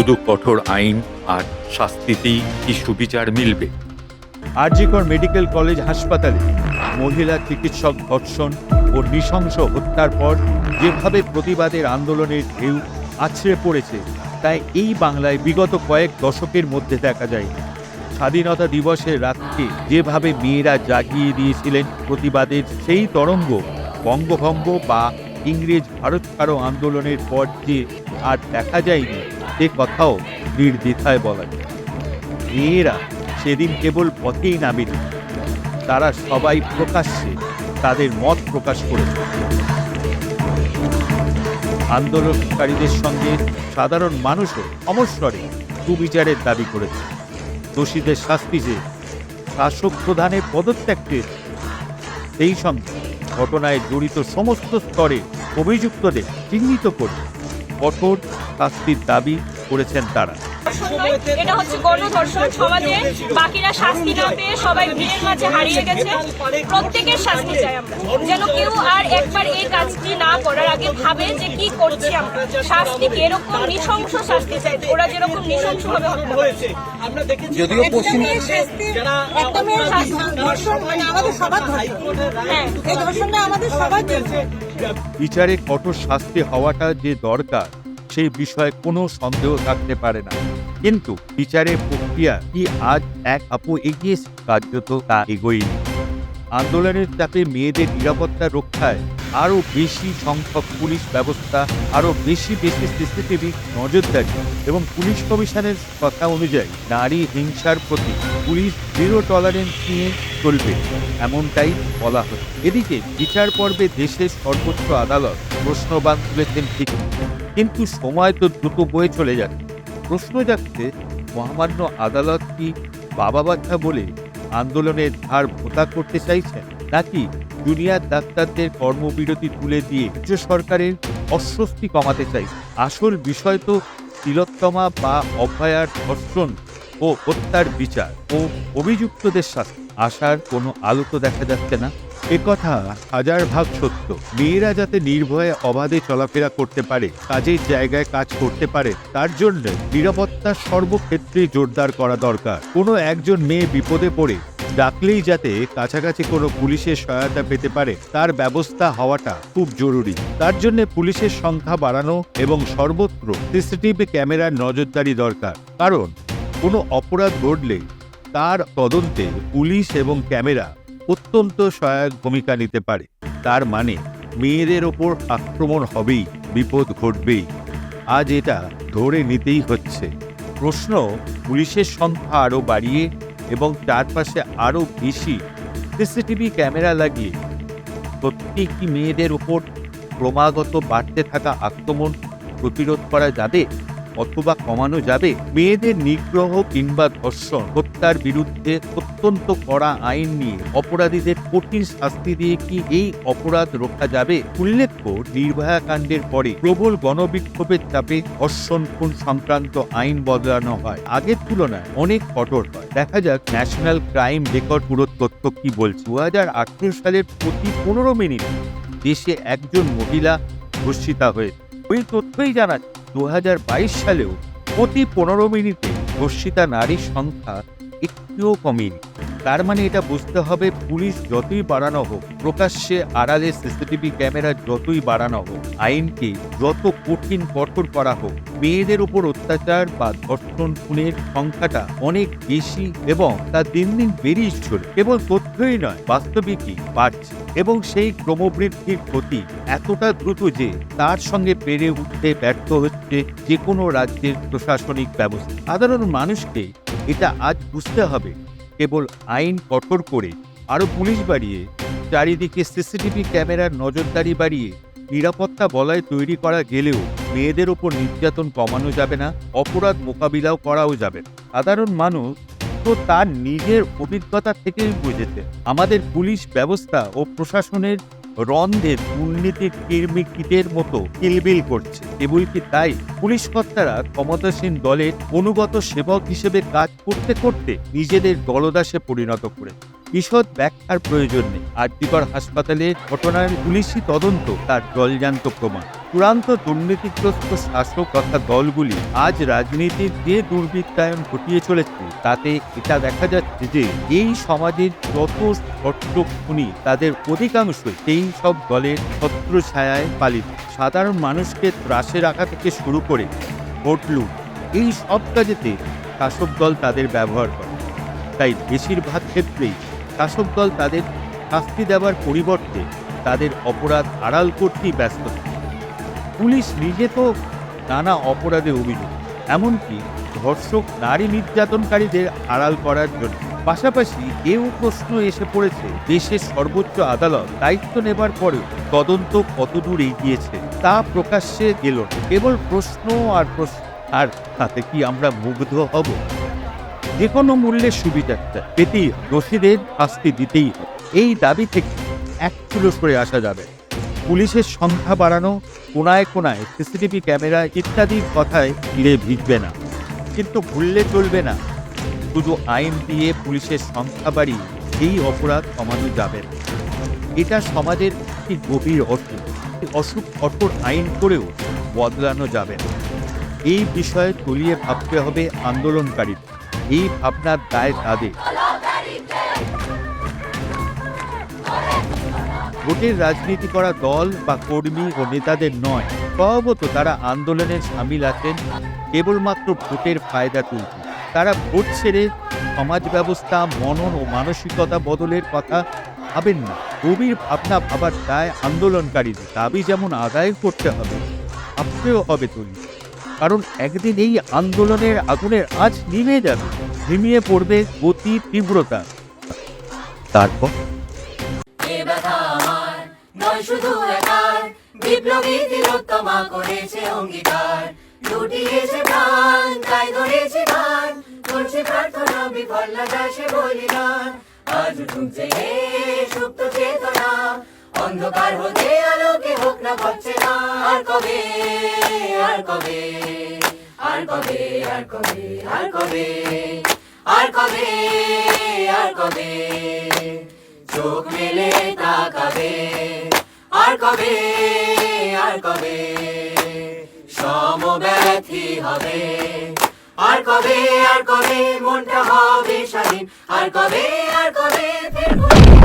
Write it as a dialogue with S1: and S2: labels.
S1: শুধু কঠোর আইন আর শাস্তিতেই কি সুবিচার মিলবে?
S2: আরজিকর মেডিকেল কলেজ হাসপাতালে মহিলা চিকিৎসক ধর্ষণ ও নৃশংস হত্যার পর যেভাবে প্রতিবাদের আন্দোলনের ঢেউ আছড়ে পড়েছে, তাই এই বাংলায় বিগত কয়েক দশকের মধ্যে দেখা যায় স্বাধীনতা দিবসের রাতকে যেভাবে মেয়েরা জাগিয়ে দিয়েছিলেন প্রতিবাদের সেই তরঙ্গ, বঙ্গভঙ্গ বা ইংরেজ ভারত আন্দোলনের পর যে আর দেখা যায়নি সে কথাও নির্দ্বিধায় বলা। যায় মেয়েরা সেদিন কেবল পথেই নামেনি। তারা সবাই প্রকাশ্যে তাদের মত প্রকাশ করেছে। আন্দোলনকারীদের সঙ্গে সাধারণ মানুষও অমস্বরে সুবিচারের দাবি করেছে। দোষীদের শাস্তি যে শাসক প্রধানের পদত্যাগকে সেই সঙ্গে ঘটনায় জড়িত সমস্ত স্তরে অভিযুক্তদের চিহ্নিত করে কঠোর শাস্তির দাবি করেছেন তারা।
S3: এটা হচ্ছে গণধর্ষণ সমাজে। বাকিরা শাস্তি না পেয়ে সবাই ভিড়ের মাঝে হারিয়ে গেছে। প্রত্যেকের শাস্তি চাই আমরা। যেন কেউ আর একবার এই কাজটি না করার আগে ভাবে যে কি করছি আমরা। শাস্তি? এরকম নৃশংস শাস্তি চাই? ওরা যেরকম নৃশংস ভাবে হত্যা করেছে
S4: যদিও পশ্চিম
S5: মানে আমাদের সবার ধর্ষণ।
S3: হ্যাঁ।
S5: এই ধর্ষণটা আমাদের সবার
S2: বিচারে কঠোর শাস্তি হওয়াটা যে দরকার সেই বিষয়ে কোনো সন্দেহ থাকতে পারে না। কিন্তু বিচারের প্রক্রিয়া কি আজ এক আপু এগিয়েছে কার্যত তা এগোয়নি। আন্দোলনের চাপে মেয়েদের নিরাপত্তা রক্ষায় আরও বেশি সংখ্যক পুলিশ ব্যবস্থা, আরও বেশি বেশি সিসিটিভি নজরদারি এবং পুলিশ কমিশনের কথা অনুযায়ী নারী হিংসার প্রতি পুলিশ জিরো টলারেন্স নিয়ে চলবে, এমনটাই বলা হচ্ছে। এদিকে বিচার পর্বে দেশের সর্বোচ্চ আদালত প্রশ্নবান তুলেছেন ঠিক কিন্তু সময় তো দ্রুত বয়ে চলে যাচ্ছে। প্রশ্ন যাচ্ছে, মহামান্য আদালত কি বাবা বাচ্চা বলে আন্দোলনের ধার ভোতা করতে চাইছেন? নাকি জুনিয়র ডাক্তারদের কর্মবিরতি তুলে দিয়ে রাজ্য সরকারের অস্বস্তি কমাতে চাই আসল বিষয় তো তিলোত্তমা বা অভয়ার ধর্ষণ ও হত্যার বিচার ও অভিযুক্তদের শাস্তি। আসার কোনো আলো তো দেখা যাচ্ছে না। কথা হাজার ভাগ সত্য। মেয়েরা যাতে নির্ভয়ে অবাধে চলাফেরা করতে পারে, কাজের জায়গায় কাজ করতে পারে, তার জন্য নিরাপত্তা সর্বক্ষেত্রে জোরদার করা দরকার। কোনো একজন মেয়ে বিপদে পড়ে, ডাকলেই যাতে কাছাকাছি কোনো পুলিশের সহায়তা পেতে পারে, তার ব্যবস্থা হওয়াটা খুব জরুরি। তার জন্য পুলিশের সংখ্যা বাড়ানো এবং সর্বত্র সিসিটিভি ক্যামেরার নজরদারি দরকার। কারণ কোনো অপরাধ ঘটলে তার তদন্তে পুলিশ এবং ক্যামেরা অত্যন্ত সহায়ক ভূমিকা নিতে পারে। তার মানে মেয়েদের ওপর আক্রমণ হবেই, বিপদ ঘটবেই। আজ এটা ধরে নিতেই হচ্ছে। প্রশ্ন, পুলিশের সংখ্যা আরও বাড়িয়ে এবং চারপাশে আরও বেশি সিসিটিভি ক্যামেরা লাগিয়ে সত্যি কি মেয়েদের ওপর ক্রমাগত বাড়তে থাকা আক্রমণ প্রতিরোধ করা যাবে? অথবা কমানো যাবে। মেয়েদের নিগ্রহ কিংবা ধর্ষণ, হত্যার বিরুদ্ধে অত্যন্ত কড়া আইন নিয়ে অপরাধীদের কঠিন শাস্তি দিয়ে কি এই অপরাধ রোখা যাবে? উল্লেখ্য, নির্ভয়া কাণ্ডের পরে প্রবল গণবিক্ষোভের চাপে ধর্ষণ খুন সংক্রান্ত আইন বদলানো হয়। আগের তুলনায় অনেক কঠোর হয়। দেখা যাক ন্যাশনাল ক্রাইম রেকর্ড পুরো তথ্য কি বলছে। দু হাজার আঠেরো সালের প্রতি পনেরো মিনিট দেশে একজন মহিলা ধর্ষিতা হয়ে ওই তথ্যই জানাচ্ছে দু হাজার বাইশ সালেও প্রতি পনেরো মিনিটে ধর্ষিতা নারীর সংখ্যা একটুও কমেনি। তার মানে এটা বুঝতে হবে পুলিশ যতই বাড়ানো হোক, প্রকাশ্যে আড়ালে সিসিটিভি ক্যামেরা যতই বাড়ানো হোক, আইনকে যত কঠিন কঠোর করা হোক, মেয়েদের উপর অত্যাচার বা ধর্ষণ, খুনের সংখ্যাটা অনেক বেশি এবং তা দিন দিন বেড়েই চলে। কেবল তথ্যই নয়, বাস্তবিকই বাড়ছে এবং সেই ক্রমবৃদ্ধির ক্ষতি এতটা দ্রুত যে তার সঙ্গে পেরে উঠতে ব্যর্থ হচ্ছে যে কোনো রাজ্যের প্রশাসনিক ব্যবস্থা। সাধারণ মানুষকে এটা আজ বুঝতে হবে কেবল আইন কঠোর করে আরও পুলিশ বাড়িয়ে, চারিদিকে সিসিটিভি ক্যামেরার নজরদারি বাড়িয়ে নিরাপত্তা বলয় তৈরি করা গেলেও মেয়েদের ওপর নির্যাতন কমানো যাবে না, অপরাধ মোকাবিলাও করাও যাবে। সাধারণ মানুষ তো তার নিজের অভিজ্ঞতা থেকেই বুঝেছে আমাদের পুলিশ ব্যবস্থা ও প্রশাসনের রন্ধের দুর্নীতি কৃমি কীটের মতো কিলবিল করছে। কেবল কি তাই? পুলিশ কর্তারা ক্ষমতাসীন দলের অনুগত সেবক হিসেবে কাজ করতে করতে নিজেদের দলদাসে পরিণত করে। বিশদ ব্যাখ্যার প্রয়োজন নেই। আরজিকর হাসপাতালে ঘটনার পুলিশি তদন্ত তার জলজান্ত প্রমাণ। চূড়ান্ত দুর্নীতিগ্রস্ত শাসক তথা দলগুলি আজ রাজনীতির যে দুর্বৃত্তায়ন ঘটিয়ে চলেছে, তাতে এটা দেখা যাচ্ছে যে এই সমাজের যত ছোট্ট খুনি, তাদের অধিকাংশই সেই সব দলের ছত্র ছায়ায় পালিত সাধারণ মানুষকে ত্রাসে রাখা থেকে শুরু করে ভোট লুট, এই সব কাজেতে শাসক দল তাদের ব্যবহার করে তাই বেশিরভাগ ক্ষেত্রেই শাসক দল তাদের শাস্তি দেওয়ার পরিবর্তে তাদের অপরাধ আড়াল করতেই ব্যস্ত থাকে। পুলিশ নিজে তো নানা অপরাধে অভিযোগ এমনকি ধর্ষক নারী নির্যাতনকারীদের আড়াল করার জন্য। পাশাপাশি এও প্রশ্ন এসে পড়েছে দেশের সর্বোচ্চ আদালত দায়িত্ব নেবার পরেও তদন্ত কতদূর এগিয়েছে তা প্রকাশ্যে গেল কেবল প্রশ্ন আর প্রশ্ন। আর তাতে কি আমরা মুগ্ধ হব? যে কোনো মূল্যে সুবিধাটা পেতেই। দোষীদের শাস্তি দিতেই হবে। এই দাবি থেকে এক চুলো সরে আসা যাবে। পুলিশের সংখ্যা বাড়ানো, কোনায় কোনায় সিসিটিভি ক্যামেরা ইত্যাদির কথায় ফিরে ভিজবে না। কিন্তু ভুললে চলবে না। শুধু আইন দিয়ে পুলিশের সংখ্যা বাড়িয়ে এই অপরাধ কমানো যাবে না। এটা সমাজের একটি গভীর এই অসুখ কঠোর আইন করেও বদলানো যাবে না। এই বিষয়ে তলিয়ে ভাবতে হবে আন্দোলনকারী এই ভাবনার দায় তাদের। ভোটের রাজনীতি করা দল বা কর্মী ও নেতাদের নয়। স্বভাবত তারা আন্দোলনে সামিল আছেন, কেবলমাত্র ভোটের ফায়দা তুলতে। তারা ভোট ছেড়ে সমাজ ব্যবস্থা, মনন ও মানসিকতা বদলের কথা ভাবেন না। গভীর ভাবনা ভাবার দায় আন্দোলনকারীদের। দাবি যেমন আদায় করতে হবে, ভাবতেও হবে তৈরি। কারণ একদিন এই আন্দোলনের আগুনের আজ নিভে যাবে নিমিয়ে পড়বে গতি তীব্রতা। তারপর?
S6: শুধু একার বিপ্লবী তিলোত্তমা করেছে অঙ্গীকার। লুটিয়েছে প্রাণ, তাই ধরেছে গান করছে প্রার্থনা, বিফল সে বলিদান। আজ ঢুকছে সুপ্ত চেতনা, অন্ধকার হতে আলোকে হোক না পাচ্ছে না। আর কবে আর কবে আর কবে আর কবে আর কবে আর কবে আর কবে, চোখ মেলে তাকাবে। আর কবে আর কবে? সমব্যথি হবে। আর কবে আর কবে মনটা হবে স্বাধীন? আর কবে আর কবে ফিরবে